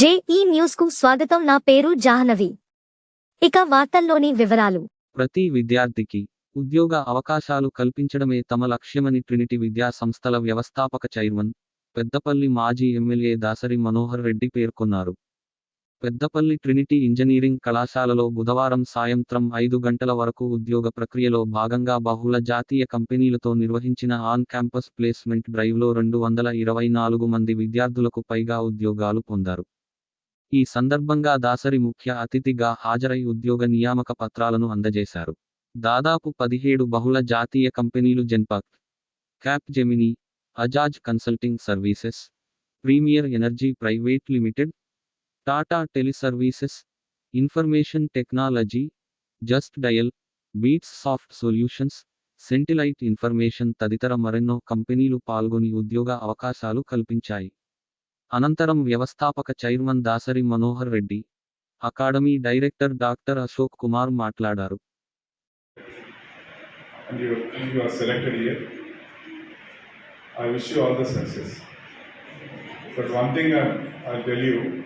JEE న్యూస్కు స్వాగతం. నా పేరు జాహ్నవి. ఇక వార్తల్లోని వివరాలు. ప్రతి విద్యార్థికి ఉద్యోగ అవకాశాలు కల్పించడమే తమ లక్ష్యమని ట్రినిటీ విద్యా సంస్థల వ్యవస్థాపక చైర్మన్ పెద్దపల్లి మాజీ ఎమ్మెల్యే దాసరి మనోహర్ రెడ్డి పేర్కొన్నారు. పెద్దపల్లి ట్రినిటీ ఇంజనీరింగ్ కళాశాలలో బుధవారం సాయంత్రం ఐదు గంటల వరకు ఉద్యోగ ప్రక్రియలో భాగంగా బహుళ జాతీయ కంపెనీలతో నిర్వహించిన ఆన్ క్యాంపస్ ప్లేస్మెంట్ డ్రైవ్లో రెండు వందల ఇరవై నాలుగు మంది విద్యార్థులకు పైగా ఉద్యోగాలు పొందారు. ఈ సందర్భంగా దాసరి ముఖ్య అతిథిగా హాజరై ఉద్యోగ నియామక పత్రాలను అందజేశారు. దాదాపు పదిహేడు బహుళ జాతీయ కంపెనీలు Genpact Capgemini Ajaz consulting services premier energy private limited Tata teleservices information technology just dial beats soft solutions సెంటిలైట్ information తదితర మరెన్నో కంపెనీలు పాల్గొని ఉద్యోగ అవకాశాలు కల్పించాయి. అనంతరం వ్యవస్థాపక chairman Dasari Manohar Reddy academy director doctor Ashok Kumar మాట్లాడారు. I wish you all the success. But one thing I, I'll tell you,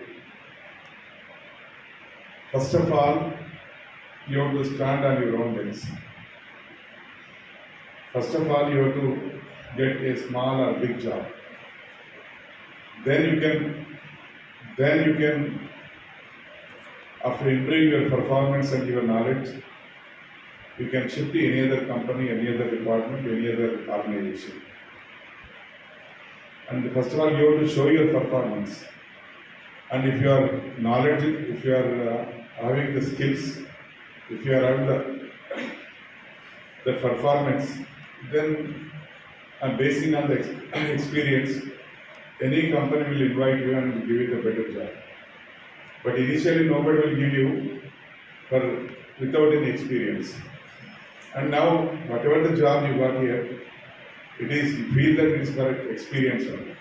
first of all, you have to stand on your own legs. First of all, you have to get a small or big job. Then you can, then you can, after improving your performance and your knowledge, you can shift to any other company, any other department, any other organization. And first of all, you have to show your performance. And if you are knowledge, if you are uh, having the skills, if you are having the, the performance, then and basing on the experience, any company will invite you and give you the better job. But initially, nobody will give you for without any experience. And now, whatever the job you got here, it is, you feel that it is for experience only.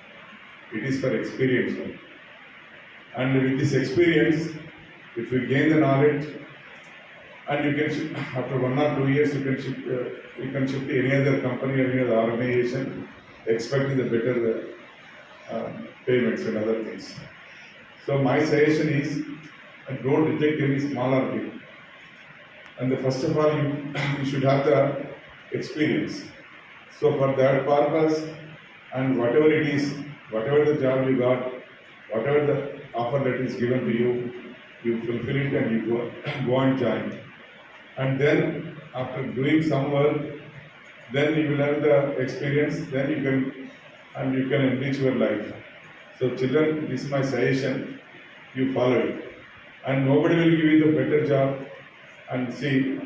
It is for experience only. And with this experience, if you gain the knowledge, and you can, after one or two years, you can shift, uh, you can shift to any other company or any other organization, expecting the better uh, payments and other things. So my suggestion is, uh, don't reject any small or big. And the first of all, you, you should have the experience. So for that purpose, and whatever it is, whatever the job you got, whatever the offer that is given to you, you fulfill it and you go, go and join. And then after doing some work, then you will have the experience, then you can, and you can enrich your life. So children, this is my suggestion, you follow it. And nobody will give you the better job and see,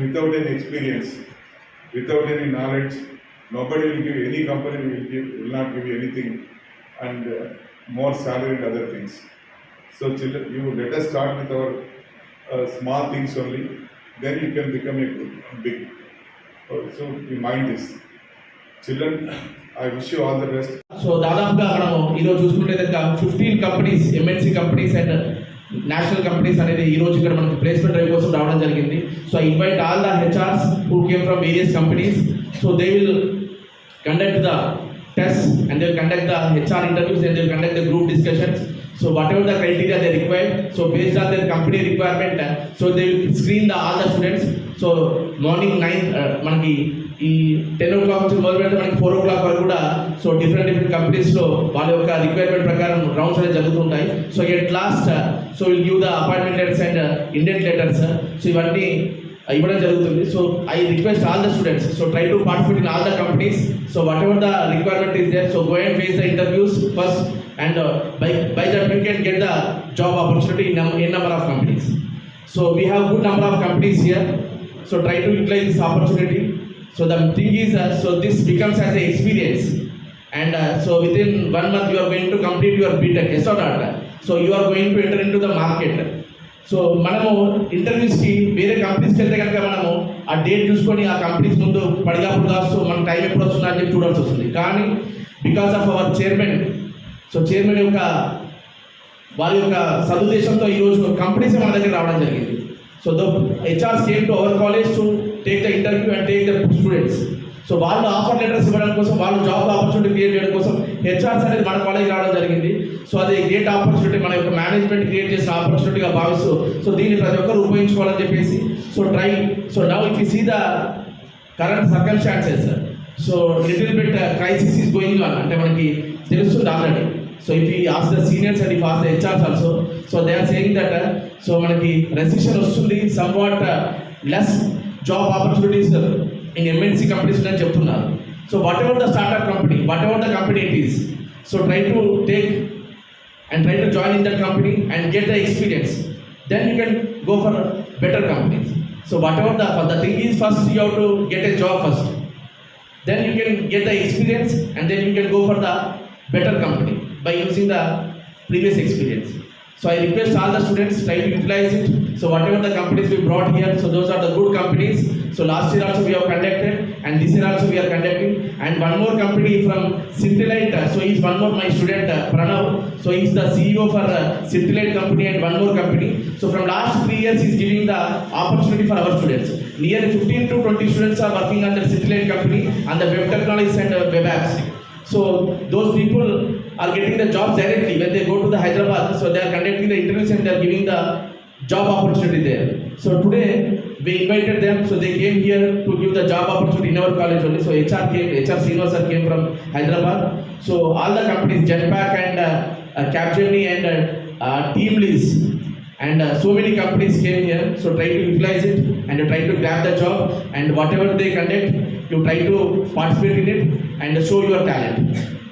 without any experience, without any knowledge, nobody will give, any company will give, will not give you anything and uh, more salary and other things. So children, you let us start with our uh, small things only, then you can become a big. Uh, So you mind this. Children I wish you all the best so దాదాపుగా మనం ఈరోజు చూసుకుంటే కనుక fifteen companies MNC companies and national companies అనేది ఈ రోజు ఇక్కడ మనకి ప్లేస్మెంట్ డ్రైవ్ కోసం రావడం జరిగింది. So invite all the HRs who came from various companies so they will conduct the test and they conduct the HR interviews and they conduct the group discussions so whatever the criteria they require so based on their company requirement so they will screen the all the students so morning nine మనకి ఈ ten ఓ clock నుంచి మొదలు పెడితే మనకి four ఓ clock వరకు కూడా so different different కంపెనీస్లో వాళ్ళ యొక్క రిక్వైర్మెంట్ ప్రకారం రౌండ్స్ అనేవి జరుగుతుంటాయి. So at last so will give the appointment letters and indent letters so ఇవన్నీ ఇవ్వడం జరుగుతుంది. So I request all the students so try to participate in all the companies so whatever the requirement is there so go and face the interviews first and by by that you can get the job opportunity in in number of companies so we have good number of companies here so try to utilize this opportunity so the thing is so this becomes as a experience and uh, so within one month you are going to complete your yes yes or not? So you are going to enter into the market. So మనము ఇంటర్వ్యూస్కి వేరే కంపెనీస్కి వెళ్తే కనుక మనము ఆ date చూసుకొని ఆ కంపెనీస్ ముందు పడిగాపుడు కాస్తూ మన టైం ఎప్పుడు వస్తుందా అని చెప్పి చూడాల్సి వస్తుంది. కానీ because of our chairman so chairman యొక్క వారి యొక్క సదుద్దేశంతో ఈరోజు కంపెనీస్ మన దగ్గర రావడం జరిగింది. So the HR came to our college to take the interview and take the students so వాళ్ళు ఆఫర్ లెటర్స్ ఇవ్వడం కోసం వాళ్ళు జాబ్ ఆపర్చునిటీ క్రియేట్ చేయడం కోసం హెచ్ఆర్స్ అనేది మన కాలేజ్ రావడం జరిగింది. సో అది గ్రేట్ ఆపర్చునిటీ మన యొక్క మేనేజ్మెంట్ క్రియేట్ చేసిన ఆపర్చునిటీగా భావిస్తూ సో దీన్ని ప్రతి ఒక్కరు ఉపయోగించుకోవాలని చెప్పేసి so try so now if you see the current circumstances so little bit crisis is going on అంటే మనకి తెలుస్తుంది ఆల్రెడీ సో ఇఫ్ ఈ ask the seniors and if ask the HRs also so they are saying that so మనకి recession వస్తుంది somewhat less job opportunities in MNC companies అని చెప్తున్నారు so whatever the startup company whatever the company it is so try to take and try to join in that company and get the experience then you can go for better companies so whatever the the thing is first you to get a job first then you can get the experience and then you can go for the better company by using the previous experience So I request all the students try to utilize it. So whatever the companies we brought here, so those are the good companies. So last year also we have conducted and this year also we are conducting. And one more company from Citylite, uh, so he's one more my student uh, Pranav. So he's the CEO for uh, company and one more company. So from last three years he's giving the opportunity for our students. Nearly 15 to 20 students are working under the company and the web technologies and web apps. So those people are getting the jobs directly when they go to the Hyderabad. So they are conducting the interviews and they are giving the job opportunity there. So today we invited them. So they came here to give the job opportunity in our college only. So HR came, HR Srinivas sir came from Hyderabad. So all the companies, Jetpack and uh, uh, Capgemini and uh, uh, Teamlease and uh, so many companies came here so try to utilize it and you try to grab the job and whatever they conduct you try to participate in it and show your talent